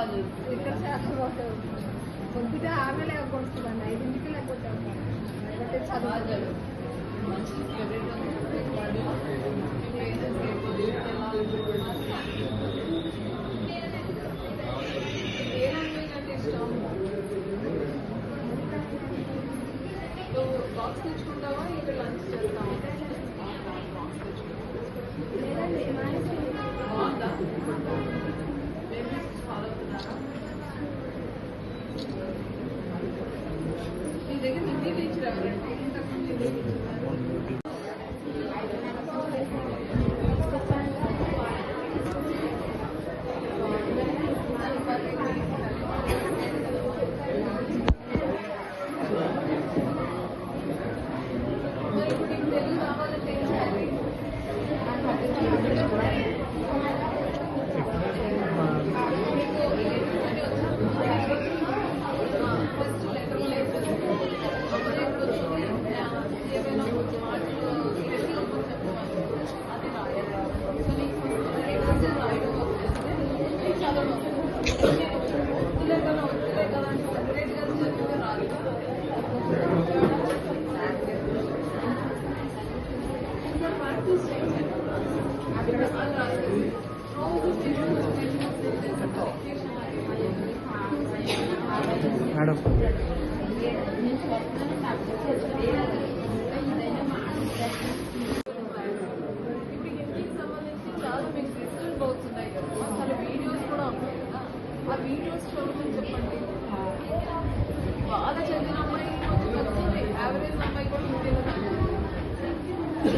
చదువుతుంది. ఇక్కడ పొద్దుటే ఆమె లేకపోతుందండి ఐదింటికి లేకపోతే. మంచి బాక్స్ తెచ్చుకుంటావా? ఇక్కడ లంచ్ చేస్తావా? బాగుందా?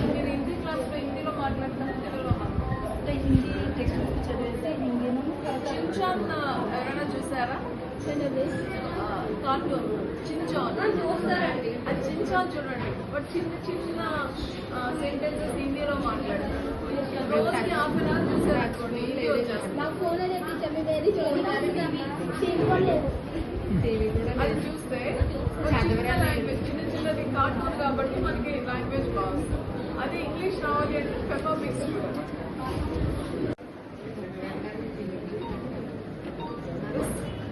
మీరు హిందీ టెక్స్ట్ బుక్ చదివేసి హిందీను ఎవరైనా చూసారా? చించాన్ చూస్తారండి అది చించాన్ చూడండి బట్ చిన్న చిన్న సెంటెన్సెస్ హిందీలో మాట్లాడతారు రోజుకి హాఫ్ అన్ అవర్ చూసారనుకోండి హిందీ వచ్చేస్తుంది. నాకు ఫోన్ అది చూస్తే చిన్న లాంగ్వేజ్ చిన్న చిన్నది కార్టూన్ కాబట్టి మనకి లాంగ్వేజ్ బాగుంది. అదే ఇంగ్లీష్ రావాలి అంటే పెప్పర్ మిక్స్ చూడాలి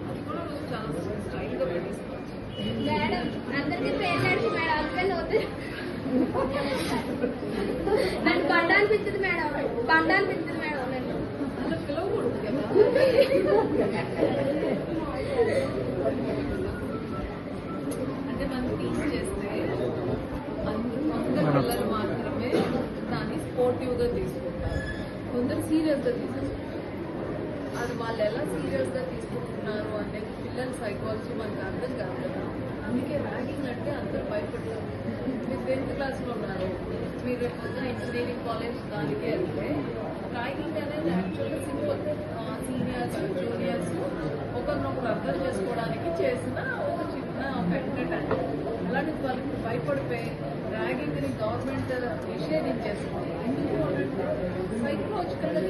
అది కూడా నువ్వు చాలా స్టైల్గా పెట్టేసుకోవచ్చు మేడం అందరికీ పేరు నడిచి మేడం హస్బెండ్ అవుతుంది నన్ను బండ అనిపించదు మేడం. బండ అనిపించదు మేడం. అంటే మనం టీచ్ చేస్తే అందరూ కొందరు పిల్లలు మాత్రమే దాన్ని స్పోర్టివ్గా తీసుకుంటారు. కొందరు సీరియస్గా తీసుకుంటారు అది వాళ్ళు ఎలా సీరియస్గా తీసుకుంటున్నారు అనేది పిల్లల సైకాలజీ మనకు అర్థం కాదు కదా. అందుకే ర్యాగింగ్ అంటే అందరూ భయపడతారు. మీరు టెన్త్ క్లాస్లో ఉన్నారు. మీరు రేపు ఇంజనీరింగ్ కాలేజ్ దానికి వెళ్తే ర్యాగింగ్ అనేది యాక్చువల్గా సింపుల్ సీనియర్స్ జూనియర్స్ ఒకరినొకరు అర్థం చేసుకోవడానికి చేసిన ఒక చిన్న మెథడ్ అంటే అలాంటి వాళ్ళకి భయపడిపోయి ర్యాగింగ్ని గవర్నమెంట్ నిషేధించేస్తుంది. ఎందుకు అంటే సైకలాజికల్గా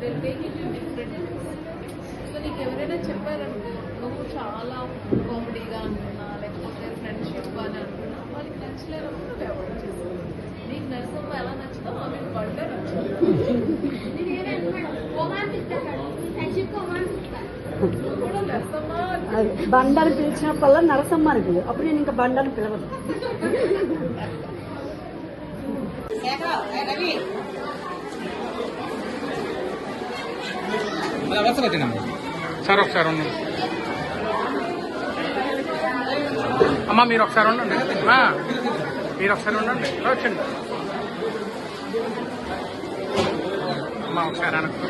దిల్ టేక్ డిఫరెంట్ సో నీకు ఎవరైనా చెప్పారనుకో నువ్వు చాలా కామెడీగా అనుకున్నా లేకపోతే ఫ్రెండ్షిప్ అని అనుకున్నా వాళ్ళకి నచ్చలేనప్పుడు నువ్వు అవాయిడ్ నీకు నరసమ్మ ఎలా నచ్చుతో ఆమె పడితే నచ్చుతుంది నేను ఏమైనా మేడం ఓమాన్పిస్తాను ఫ్రెండ్షిప్ ఓమాన్పిస్తాను నువ్వు కూడా నరసమ్మ అది బండని పిలిచినప్పుడల్లా నరసమ్మ అని పిలు అప్పుడు నేను ఇంకా బండని పిలవదు సార్ ఒకసారి ఉండండి అమ్మ మీరు ఒకసారి ఉండండి ఆ, మీరు ఒకసారి ఉండండి ఇలా వచ్చండి అమ్మా ఒకసారి అనుకో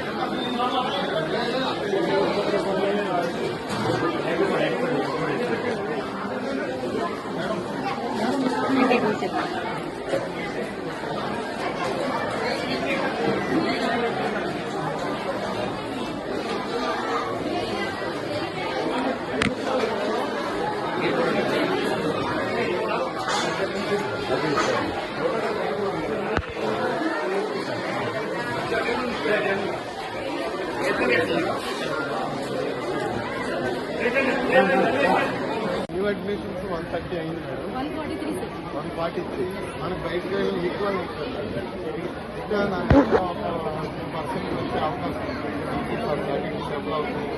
New admissions one thirty అయింది మేడం వన్ ఫార్టీ త్రీ మనకు బయటకు ఈక్వల్ ఉంటుంది ఇంకా నాకు పర్సెంట్ వచ్చే అవకాశం డెవలప్ అవుతుంది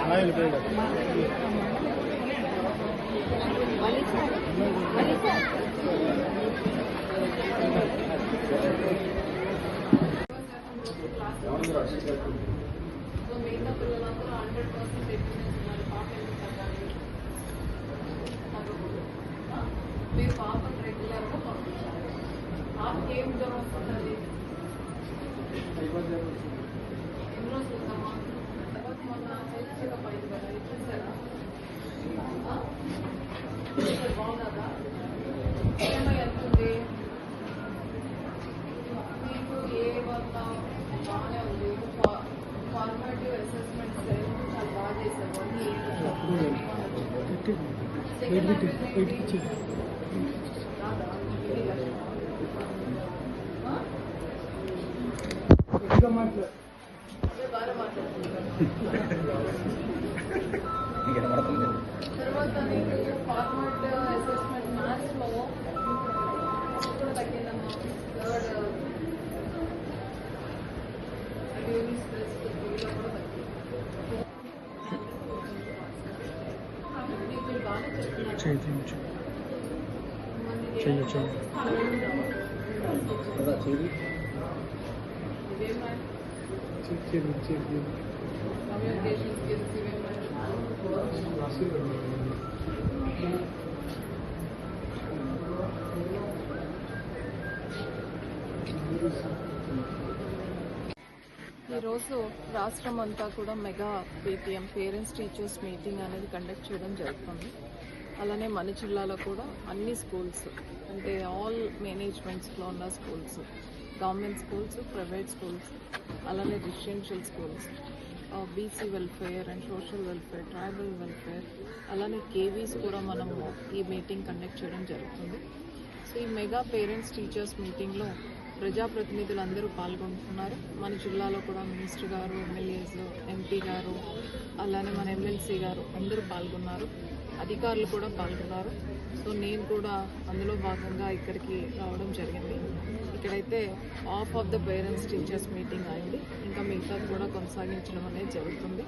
అలా వెళ్ళిపోయాడు మీరు పాపను రెగ్యులర్గా పంపించాలి. పాపకి ఏం జ్వరం వస్తుంది ఎన్ని రోజులు ఉందమ్మా తర్వాత మొన్న హెల్త్ చెకప్ అయింది కదా ఇది చూసారా ఆ? చూసారా? బాగున్నదా ఏమై ఎంత ఉంది మీకు ఏ వల్ల బాగానే ఉంది ఫార్మాటివ్ అసెస్మెంట్స్ చాలా బాగా చేశారు అన్ని బాగా మాట్లాడుతున్నారు తర్వాత ఫార్మాట్ అసెస్మెంట్ ఇవేమా ఈరోజు రాష్ట్రం అంతా కూడా mega PTM parents teachers meeting అనేది కండక్ట్ చేయడం జరుగుతుంది. అలానే మన జిల్లాలో కూడా అన్ని స్కూల్స్ అంటే ఆల్ మేనేజ్మెంట్స్లో ఉన్న schools government schools private schools అలానే residential schools BC welfare and social welfare tribal welfare అలానే కేవీస్ కూడా మనము ఈ మీటింగ్ కండక్ట్ చేయడం జరుగుతుంది. సో ఈ మెగా పేరెంట్స్ టీచర్స్ మీటింగ్లో ప్రజాప్రతినిధులు అందరూ పాల్గొంటున్నారు. మన జిల్లాలో కూడా మినిస్టర్ గారు ఎమ్మెల్యేస్ ఎంపీ గారు అలానే మన ఎమ్మెల్సీ గారు అందరూ పాల్గొన్నారు. అధికారులు కూడా పాల్గొన్నారు. సో నేను కూడా అందులో భాగంగా ఇక్కడికి రావడం జరిగింది. ఇక్కడైతే of of the parents teachers meeting అయింది. ఇంకా మిగతా కూడా కొనసాగించడం అనేది జరుగుతుంది.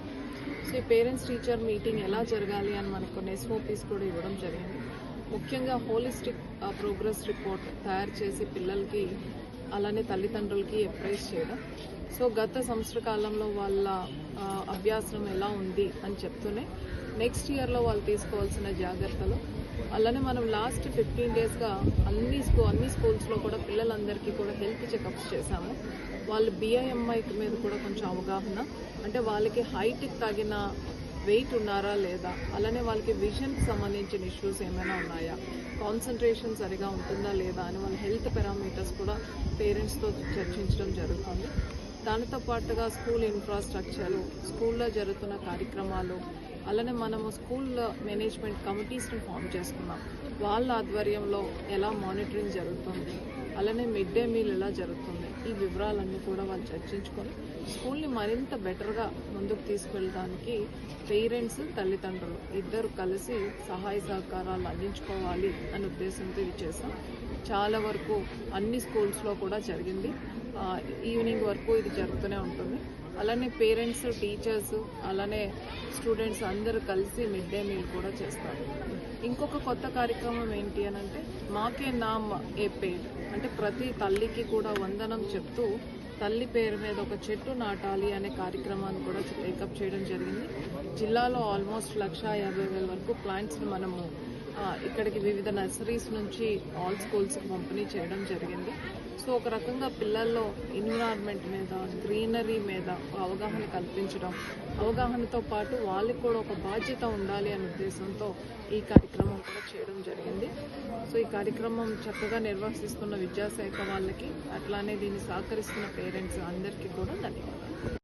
సో ఈ పేరెంట్స్ టీచర్ మీటింగ్ ఎలా జరగాలి అని మనకు కొన్ని ఎస్ఓపీస్ కూడా ఇవ్వడం జరిగింది. ముఖ్యంగా హోలిస్టిక్ ప్రోగ్రెస్ రిపోర్ట్ తయారు చేసి పిల్లలకి అలానే తల్లిదండ్రులకి అప్రైజ్ చేయడం. సో గత సంవత్సర కాలంలో వాళ్ళ అభ్యాసం ఎలా ఉంది అని చెప్తూనే నెక్స్ట్ ఇయర్లో వాళ్ళు తీసుకోవాల్సిన జాగ్రత్తలు. అలానే మనం లాస్ట్ ఫిఫ్టీన్ డేస్గా అన్ని స్కూ అన్ని స్కూల్స్లో కూడా పిల్లలందరికీ కూడా హెల్త్ చెకప్స్ చేశాము. వాళ్ళు బిఐఎంఐ మీద కూడా కొంచెం అవగాహన. అంటే వాళ్ళకి హైట్కి తగిన వెయిట్ ఉన్నారా లేదా? అలానే వాళ్ళకి విజన్కి సంబంధించిన ఇష్యూస్ ఏమైనా ఉన్నాయా? కాన్సన్ట్రేషన్ సరిగా ఉంటుందా లేదా అని వాళ్ళ హెల్త్ పారామీటర్స్ కూడా పేరెంట్స్తో చర్చించడం జరుగుతుంది. దానితో పాటుగా స్కూల్ ఇన్ఫ్రాస్ట్రక్చర్ స్కూల్లో జరుగుతున్న కార్యక్రమాలు అలానే మనము స్కూల్ మేనేజ్మెంట్ కమిటీస్ని ఫామ్ చేసుకున్నాం. వాళ్ళ ఆధ్వర్యంలో ఎలా మానిటరింగ్ జరుగుతుంది అలానే మిడ్ డే మీల్ ఎలా జరుగుతుంది ఈ వివరాలన్నీ కూడా వాళ్ళు చర్చించుకొని స్కూల్ని మరింత బెటర్గా ముందుకు తీసుకెళ్ళడానికి పేరెంట్స్ తల్లిదండ్రులు ఇద్దరు కలిసి సహాయ సహకారాలు అందించుకోవాలి అనే ఉద్దేశంతో ఇది చేసాం చాలా వరకు అన్ని స్కూల్స్లో కూడా జరిగింది. ఈవినింగ్ వరకు ఇది జరుగుతూనే ఉంటుంది. అలానే పేరెంట్స్ టీచర్స్ అలానే స్టూడెంట్స్ అందరూ కలిసి మిడ్ డే మీల్ కూడా చేస్తారు. ఇంకొక కొత్త కార్యక్రమం ఏంటి అని అంటే మాకే నామ్ ఏ పేరు. అంటే ప్రతి తల్లికి కూడా వందనం చెప్తూ తల్లి పేరు మీద ఒక చెట్టు నాటాలి అనే కార్యక్రమాన్ని కూడా టేకప్ చేయడం జరిగింది. జిల్లాలో ఆల్మోస్ట్ లక్ష యాభై వేల వరకు ప్లాంట్స్ని మనము ఇక్కడికి వివిధ నర్సరీస్ నుంచి ఆల్ స్కూల్స్కి పంపిణీ చేయడం జరిగింది. సో ఒక రకంగా పిల్లల్లో ఎన్విరాన్మెంట్ మీద గ్రీనరీ మీద ఒక అవగాహన కల్పించడం అవగాహనతో పాటు వాళ్ళకి కూడా ఒక బాధ్యత ఉండాలి అనే ఉద్దేశంతో ఈ కార్యక్రమం కూడా చేయడం జరిగింది. సో ఈ కార్యక్రమం చక్కగా నిర్వహిస్తున్న విద్యాశాఖ వాళ్ళకి అట్లానే దీన్ని సహకరిస్తున్న పేరెంట్స్ అందరికీ కూడా ధన్యవాదాలు.